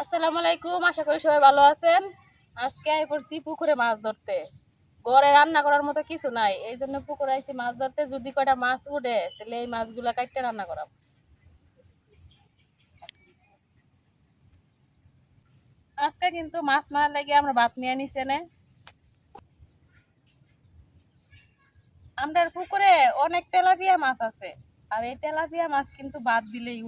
আসসালামু আলাইকুম, আশা করি সবাই ভালো আছেন। আজকে আই পড়ছি পুকুরে মাছ ধরতে। ঘরে রান্না করার মতো কিছু নাই, এই জন্য পুকুরে আইছি মাছ ধরতে। যদি কয়টা মাছ উঠে, তাহলে এই মাছগুলা কাটতে রান্না করাম। আজকে কিন্তু মাছ মারার লাগে আমরা ভাত নিয়ে নিছে নে। আমাদের পুকুরে অনেক তেলাপিয়া মাছ আছে, আর এই তেলাপিয়া মাছ কিন্তু বাদ দিলেই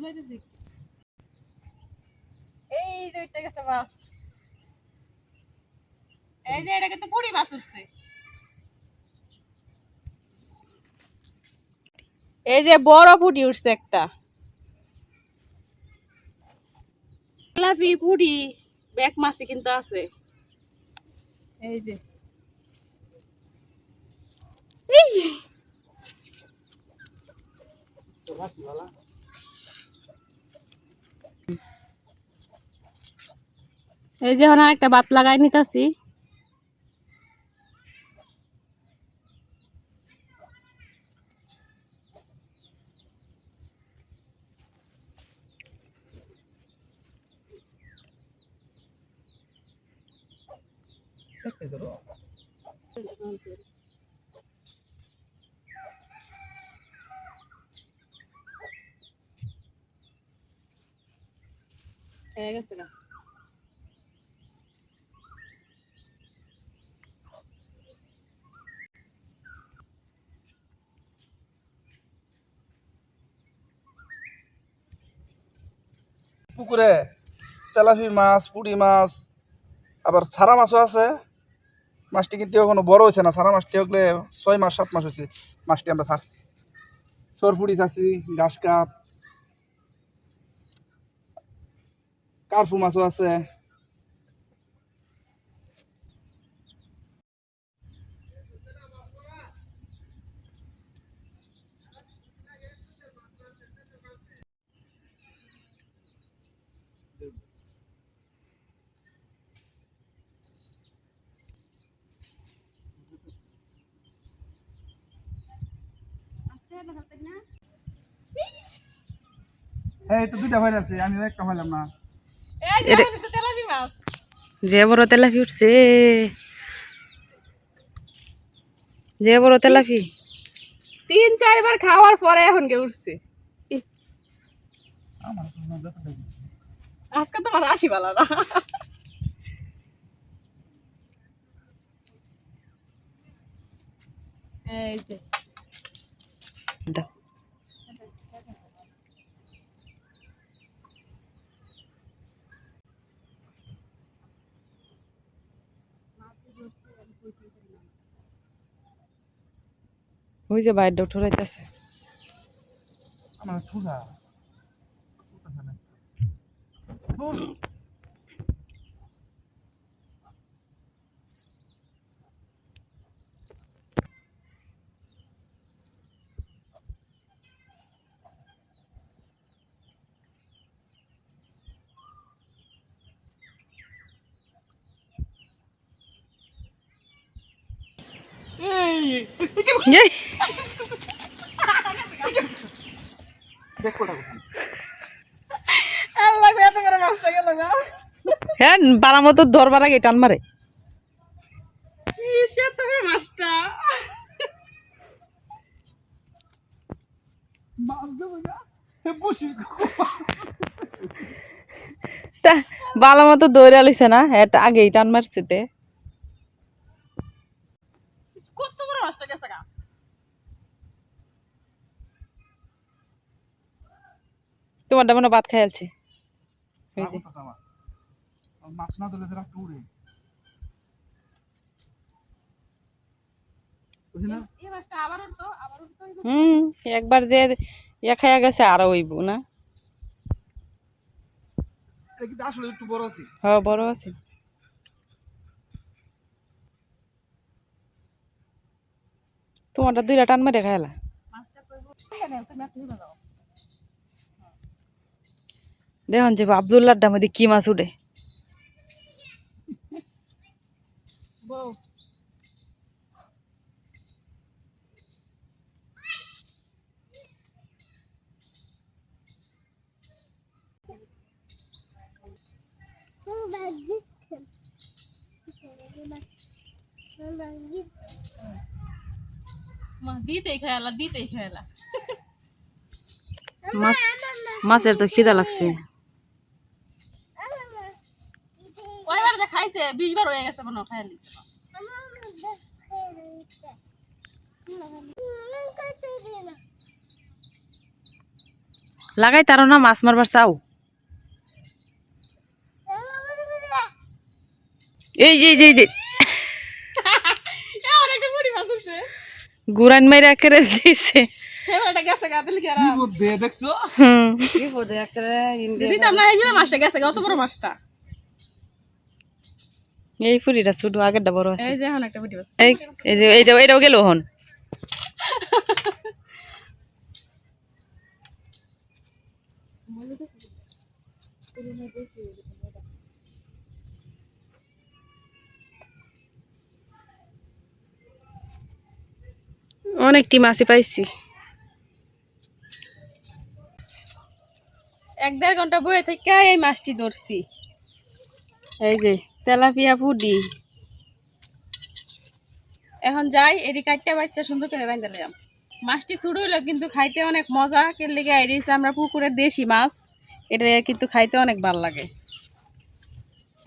উঠে এই যে উঠতে গেছে মাছ এই যে এটা কিন্তু পুরি মাছ উঠছে এই যে বড় পুটি উঠছে একটা তেলাপি পুটি ব্যাক মাছই কিন্তু আছে এই যে এই! এই যে এখন একটা বাত লাগাই নিতাছি হয়ে গেছে গা। পুকুরে, তেলাপি মাছ, পুঁটি মাছ, আবার সারা মাছও আছে। মাছটি কিন্তু এখনও বড় হয়েছে না সারা মাছটি হলে ছয় মাস, সাত মাস হয়েছে মাছটি আমরা ছাড়ছি। সরপুরি ছাড়ছি, ঘাস কাপ কার্ফু মাছও আছে। এই তো দুইটা ভাই আছে আমি একটা ভাইলাম না। এই যে বড় তেলাপি উঠছে যে বড় তেলাপি। তিন চারবার খাওয়ার পরে এখন কে উঠছে আমার তো মনে হয় ব্যথা থাকে। আজকে তোমার রাশি ভালো না। এই যে। দাও। ওই যে বাইরে আমার luôn দেখো হ্যাঁ বালা মতো ধরবার আগে টান মারে। বালা মতো দৌড়ে আলিছে না হ্যাঁ আগেই টান মারছে তে। তোমারটা মনে ভাত খাইলছে যে। টুরে। এই হুম একবার যে ইয়া খাইয়া গেছে আরও হইব না। আসলে একটু বড় আছে। হ বড় আছে। তোমারটা দুইটা টান মারে খাইলা। মাছটা তুমি দেখুন যে আবদুল্লার মধ্যে কি মাছ উঠে। মাছের তো খিদা লাগছে। বিশ বার হয়ে গেছে মনে। লাগাই তারও না মাছ মারবার চাও? এই যে যে যে। গুরান মেরে করে দিছে? বুদ্ধি দেখছ? হুম। দিতাম না এই মাছটা গেছে অত বড় মাছটা। এই ফুরিটা ছোট আগেরটা বড় আছে। এই যে এখন একটা বুড়ি মাছ এই এই যে এইটা এটাও গেল হন অনেকটি মাছই পাইছি। এক দেড় ঘণ্টা বয়ে থেকে এই মাছটি ধরছি। এই যে তেলাপিয়া পুডি। এখন যাই এটি কাটতে বাচ্চা সুন্দর করে লাম মাছটি শুরু হইল, কিন্তু খাইতে অনেক মজা। কে লেগে এড়িয়েছে আমরা পুকুরের দেশি মাছ। এটা কিন্তু খাইতে অনেক ভালো লাগে।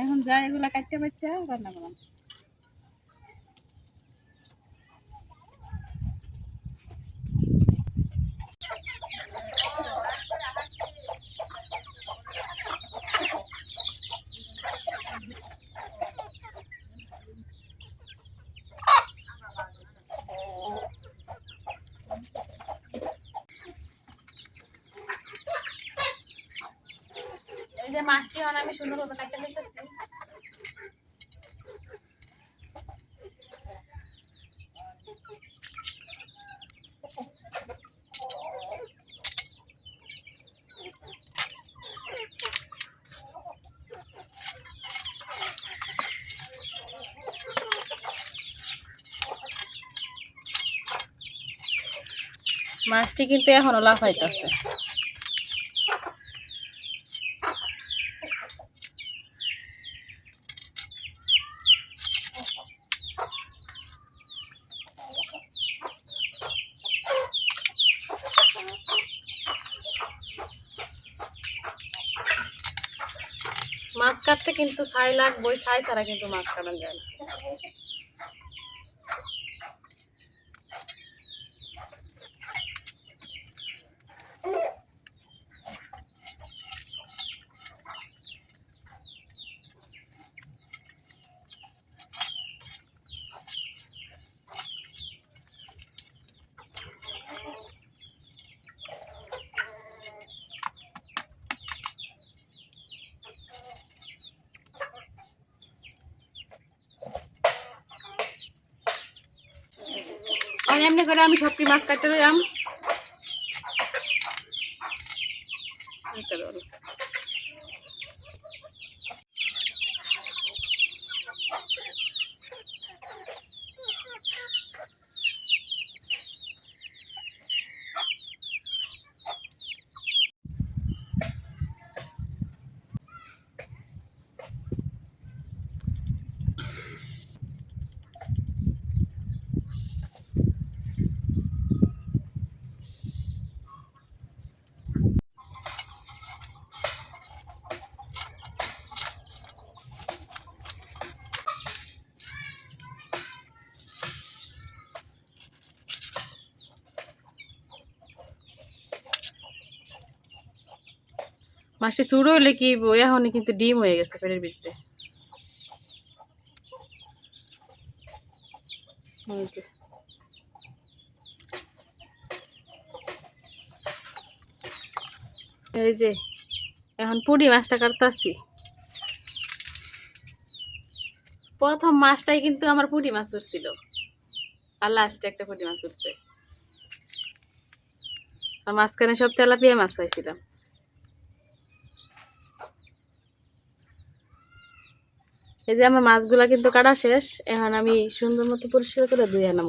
এখন যাই, এগুলা কাটতে বাচ্চা, রান্না করলাম। এই মাছটি এখন আমি সুন্দরভাবে কাটতে নিতেছি মাছটি কিন্তু এখনও লাফাইতেছে মাছ কাটতে কিন্তু ছাই বই ছাই ছাড়া কিন্তু মাছ কাটা যায় না। এমনি করে আমি সবটি মাছ কাটতে রইলাম। মাছটি শুরু হলে কি বই এখনই কিন্তু ডিম হয়ে গেছে পেটের ভিতরে? এই যে। এখন পুডি মাছটা কাটতাছি। প্রথম মাছটাই কিন্তু আমার পুঁটি মাছ উঠছিল আর লাস্টে একটা পুঁটি মাছ উঠছে আর মাঝখানে সব তেলাপিয়া মাছ পাইছিলাম এই যে আমার মাছগুলা কিন্তু কাটা শেষ, এখন আমি সুন্দর মতো পরিষ্কার করে ধুয়ে আনাম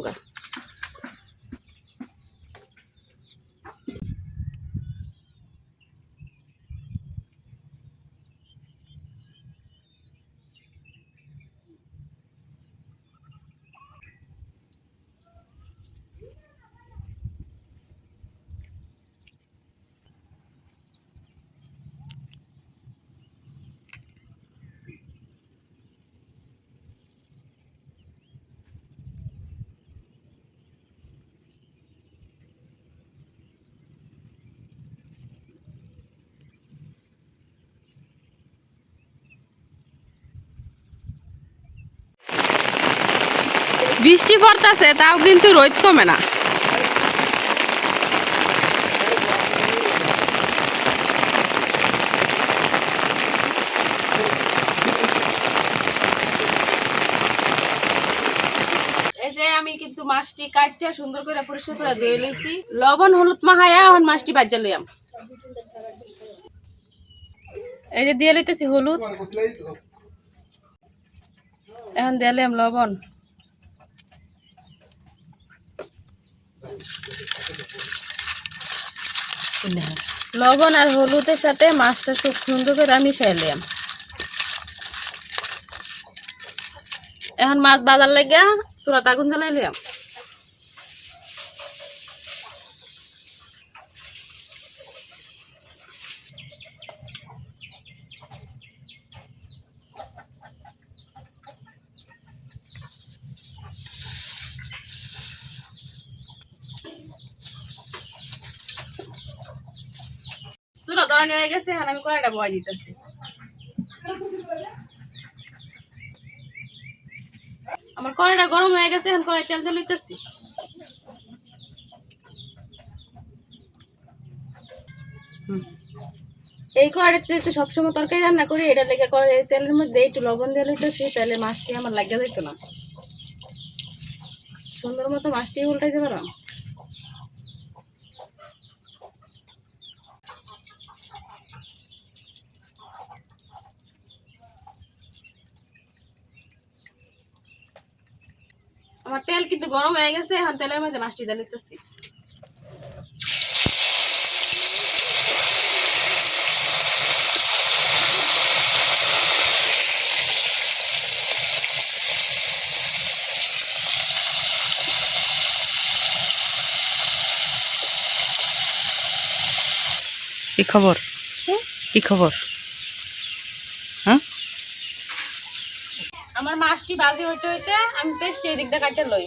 বৃষ্টি পড়তেছে, তাও কিন্তু রোদ কমে না। যে আমি কিন্তু মাছটি সুন্দর করে পরিষ্কার লইছি। লবণ, হলুদ মাখায়া এখন মাছটি এই যে দিয়ে লইতেছি হলুদ। লবণ। লবণ আর হলুদের সাথে মাছটা খুব সুন্দর করে মিশাইলাম এখন মাছ বাজার লাগিয়া চুলাত আগুন জ্বালাইলাম। চুলা হয়ে গেছে, এখন আমি কড়াইটা বয় দিতেছি? আমার কড়াইটা গরম হয়ে গেছে, এখন কড়াই তেল তেল লইতেছি এই কড়াইতে একটু সবসময় তরকারি রান্না করি, এটা লেগে কড়াই তেলের মধ্যে একটু লবণ দিয়ে লইতেছি, তাহলে মাছটি আমার লাগিয়ে যেত না। সুন্দর মতো মাছটি উল্টাইতে পারো আমার তেল কিন্তু গরম হয়ে গেছে এখন তেলের মধ্যে মাছটি দিয়ে নিতেছি কি খবর? কি খবর? আমার মাছটি বাজি হইতে হইতে আমি পেস্ট এই দিকটা কাটতে লই।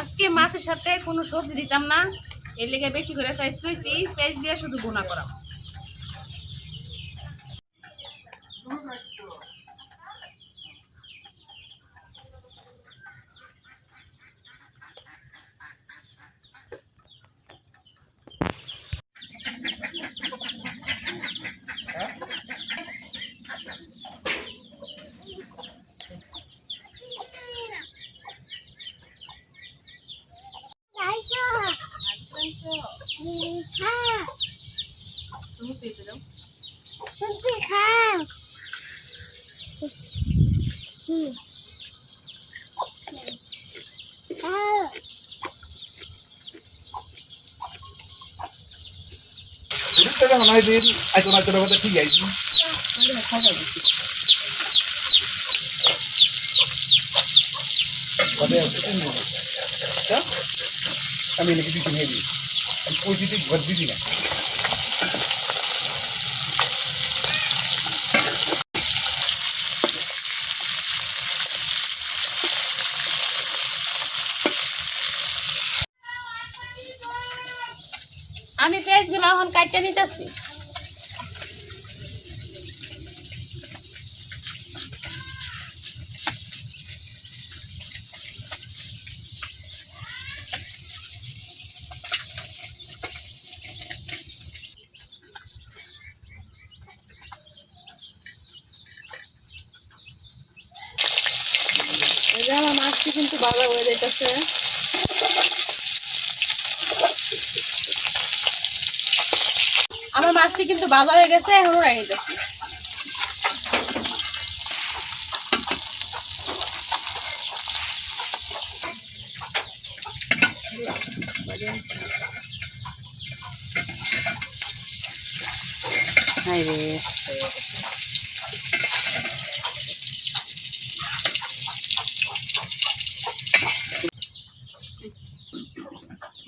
আজকে মাছের সাথে কোনো সবজি দিতাম না, এর লেগে বেশি করে পেস্ট লইছি পেস্ট দিয়ে শুধু গুণা করা। যখন হয় দিন আইতো না কথা ঠিক আছে আমি নাকি দিচ্ছি হেবি আমি পঁয়ত্রিশ ঘর দিদি না আমি পেঁয়াজগুলো কাটতে নিতেছি। আমার মাছটি কিন্তু ভালো হয়ে যাইতেছে। মাছটি কিন্তু হয়ে গেছে এখন উড়াই নিতেছি।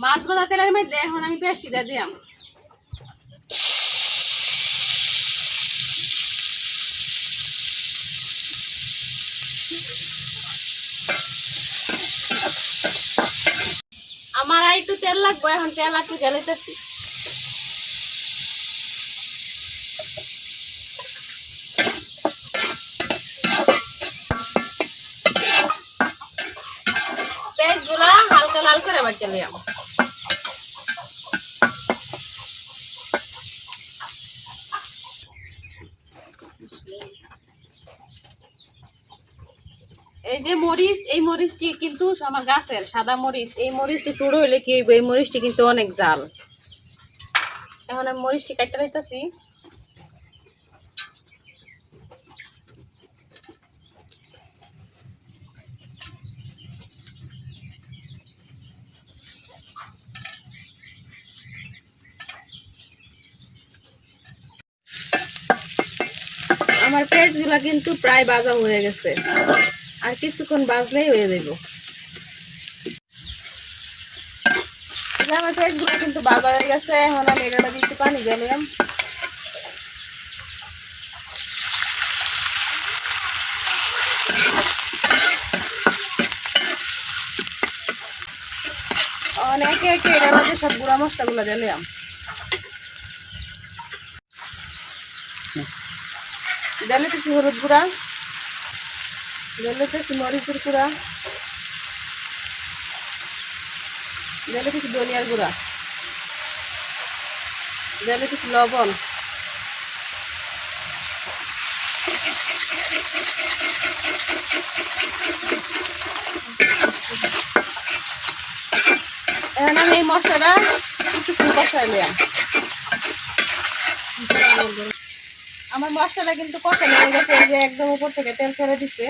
মাছ ভাজা তেলের মধ্যে এখন আমি পেস্টি দিয়ে দিলাম আমার আর একটু তেল লাগবো এখন তেল একটু জ্বালাইতেছি। পেঁয়াজ হালকা লাল করে আবার চলে এই যে মরিচ, এই মরিচটি কিন্তু আমার গাছের সাদা মরিচ, এই মরিচটি চুড়ো হইলে কি হইব? এই মরিচটি কিন্তু অনেক জাল। এখন আমি মরিচটি কাটতে রাখতেছি আমার পেঁয়াজগুলো কিন্তু প্রায় বাজা হয়ে গেছে। আর কিছুক্ষণ বাজলেই হয়ে যাব আমার পেঁয়াজগুলো কিন্তু বাজা হয়ে গেছে, এখন আমি এটার মধ্যে পানি গেলাম। একে একে এটার মধ্যে সব গুঁড়া মশলাগুলো দিলাম। দিলেতেছি হলুদ গুঁড়া? দিলেতেছি মরিচের গুঁড়া দিলেতেছি ধনিয়ার গুঁড়া দিলেতেছি লবণ এখন আমি এই মশলাটা কিছুক্ষণ কষাই নিলাম আমার মশলাটা কিন্তু কষানো হয়ে গেছে একদম উপর থেকে তেল ছেড়ে দিচ্ছে।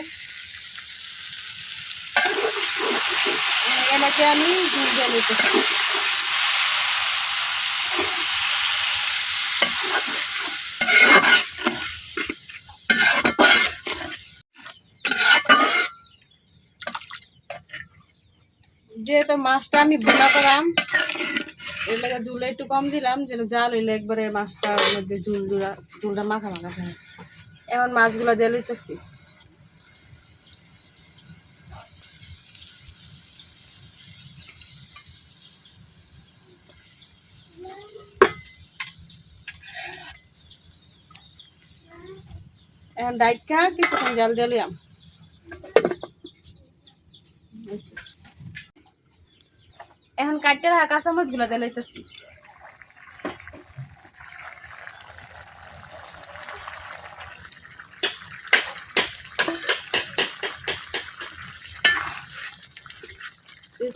আমি যেহেতু মাছটা আমি বোনা করাম, এর লাগে ঝুলে একটু কম দিলাম, যেন জাল হইলে একবারে মাছটার মধ্যে জুল জুলা জুলটা মাখা মাখা থাকে। এখন মাছগুলো দিয়ে লইতেছি। এখন ডাইকা কিছুক্ষণ জাল দিয়ে লিয়াম এখন কাটতে রাখা কাঁচামচগুলো দিয়ে লইতেছি।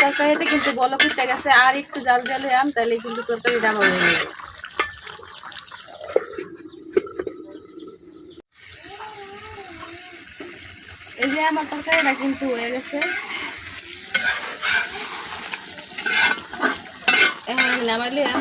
তরকারিতে কিন্তু বলো ফুটে গেছে, আর একটু জাল জাল আম তাহলে কিন্তু তরকারি ডাল হয়ে যাবে। আমার তরকারিটা কিন্তু হয়ে গেছে। নামাইলাম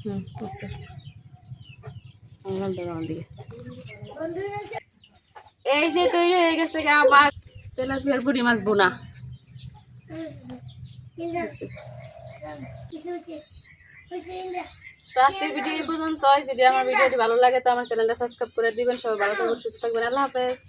হুম ধরো আমার দিকে এই যে তৈরি হয়ে গেছে আমার। তেলাপিয়ার বুড়ি মাছ বোনা। তো আজকের ভিডিও পর্যন্ত যদি আমার ভিডিওটি ভালো লাগে, তো আমার চ্যানেলটা সাবস্ক্রাইব করে দিবেন। সবাই ভালো থাকবেন, সুস্থ থাকবেন। আল্লাহ হাফেজ।